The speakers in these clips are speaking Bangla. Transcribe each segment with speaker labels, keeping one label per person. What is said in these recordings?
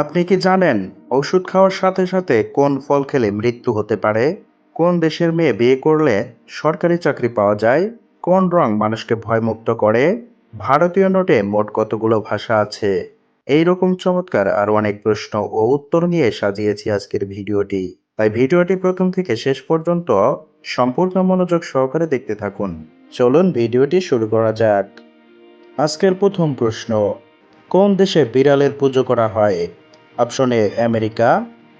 Speaker 1: আপনি কি জানেন ওষুধ খাওয়ার সাথে সাথে কোন ফল খেলে মৃত্যু হতে পারে? কোন দেশের মেয়ে বিয়ে করলে সরকারি চাকরি পাওয়া যায়? কোন রং মানুষকে ভয়মুক্ত করে? ভারতীয় নোটে মোট কতগুলো ভাষা আছে? এই রকম চমৎকার আর অনেক প্রশ্ন ও উত্তর নিয়ে সাজিয়েছি আজকের ভিডিওটি। তাই ভিডিওটি প্রথম থেকে শেষ পর্যন্ত সম্পূর্ণ মনোযোগ সহকারে দেখতে থাকুন। চলুন ভিডিওটি শুরু করা যাক। আজকের প্রথম প্রশ্ন, কোন দেশে বিড়ালের পুজো করা হয়? Option A America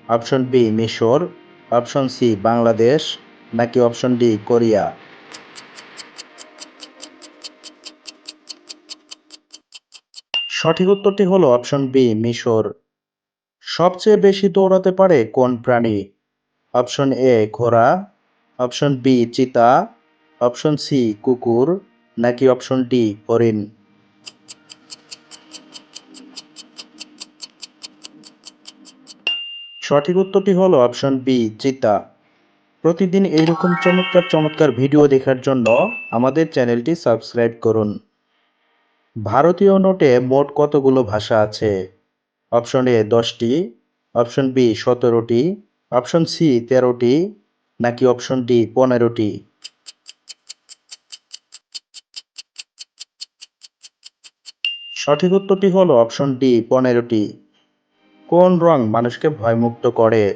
Speaker 1: option B মিশর অপশন সি বাংলাদেশ নাকি অপশন ডি কোরিয়া সঠিক উত্তরটি হলো অপশন বি মিশর সবচেয়ে বেশি দৌড়াতে পারে কোন প্রাণী? অপশন এ ঘোড়া. অপশন বি চিতা. অপশন সি কুকুর. নাকি অপশন ডি হরিণ? সঠিক উত্তরটি হলো অপশন বি চিতা প্রতিদিন এইরকম চমৎকার চমৎকার ভিডিও দেখার জন্য আমাদের চ্যানেলটি সাবস্ক্রাইব করুন। ভারতীয় নোটে মোট কতগুলো ভাষা আছে? অপশন এ দশটি, অপশন বি সতেরোটি, অপশন সি তেরোটি, নাকি অপশন ডি পনেরোটি? সঠিক উত্তরটি হলো অপশন ডি পনেরোটি। কোন রং মানুষকে ভয়মুক্ত করে?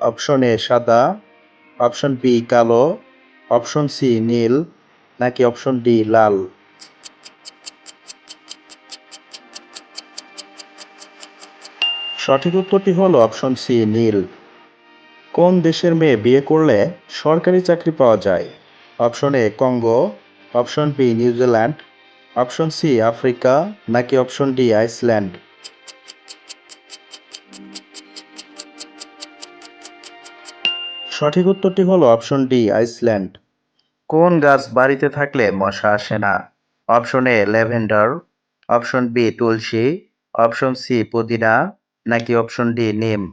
Speaker 1: অপশন এ সাদা, অপশন বি কালো, অপশন সি নীল, নাকি অপশন ডি লাল? সঠিক উত্তরটি হলো অপশন সি নীল। কোন দেশের মেয়ে বিয়ে করলে সরকারি চাকরি পাওয়া যায়? Option A Congo, option B New Zealand, option C Africa, নাকি অপশন ডি আইসল্যান্ড? সঠিক উত্তরটি হলো অপশন ডি, আইসল্যান্ড। কোন গাছ বাড়িতে থাকলে মশা আসে না? Option A, lavender. Option B, Tulsi. Option C, পুদিনা। নাকি অপশন ডি, নিম?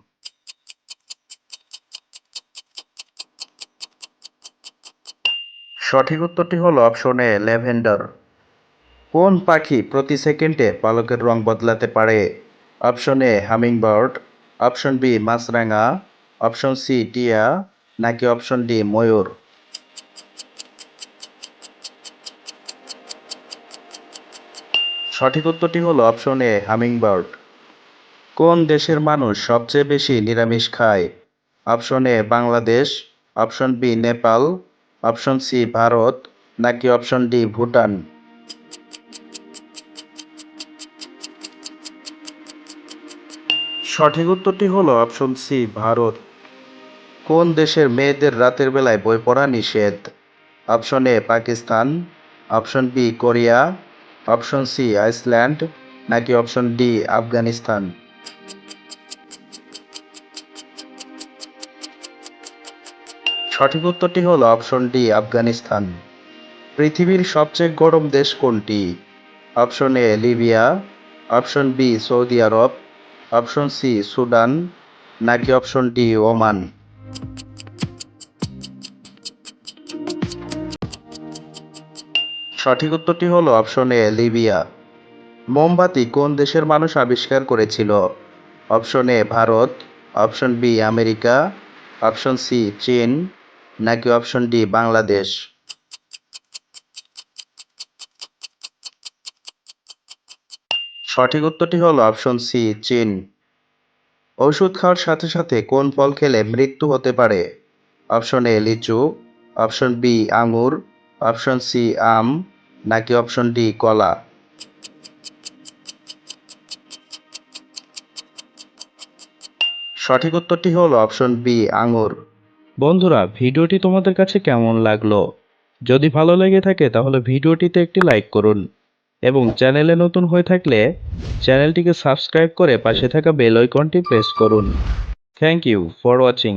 Speaker 1: সঠিক উত্তরটি হলো অপশন এ, ল্যাভেন্ডার। কোন পাখি প্রতি সেকেন্ডে পালকের রং বদলাতে পারে? Option A hummingbird option B Maasranga option C টিয়া নাকি অপশন ডি ময়ূর সঠিক উত্তরটি হলো অপশন এ হামিংবার্ড কোন দেশের মানুষ সবচেয়ে বেশি নিরামিষ খায়? Option A, Bangladesh, option B, Nepal, option C, Bharat, নাকি অপশন ডি, ভুটান? সঠিক উত্তরটি হলো অপশন সি, ভারত। কোন দেশের মেয়েদের রাতের বেলায় বই পড়া নিষেধ? Option A, Pakistan. Option B, Korea. Option C, Iceland. নাকি অপশন ডি, আফগানিস্তান? সঠিক উত্তরটি হল অপশন ডি, আফগানিস্তান। পৃথিবীর সবচেয়ে গরম দেশ কোনটি? Option A, Libya. Option B, Saudi Arab. Option C, Sudan, নাকি অপশন ডি, ওমান? সঠিক উত্তরটি হলো অপশন এ, লিবিয়া। মোমবাতি কোন দেশের মানুষ আবিষ্কার করেছিল? Option A, Bharat. Option B, America. Option C, চীন। নাকি অপশন ডি, বাংলাদেশ? সঠিক উত্তরটি হলো অপশন সি, চীন। ওষুধ খাওয়ার সাথে সাথে কোন ফল খেলে মৃত্যু হতে পারে? অপশন এ, লিচু। অপশন বি, আঙুর। অপশন সি, আম। নাকি অপশন ডি, কলা? সঠিক উত্তরটি হলো অপশন বি, আঙুর। বন্ধুরা, ভিডিওটি তোমাদের কাছে কেমন লাগল? যদি ভালো লেগে থাকে তাহলে ভিডিওটিতে একটি লাইক করুন। এবং চ্যানেলে নতুন হয়ে থাকলে চ্যানেলটিকে সাবস্ক্রাইব করে পাশে থাকা বেল আইকনটি প্রেস করুন। Thank you for watching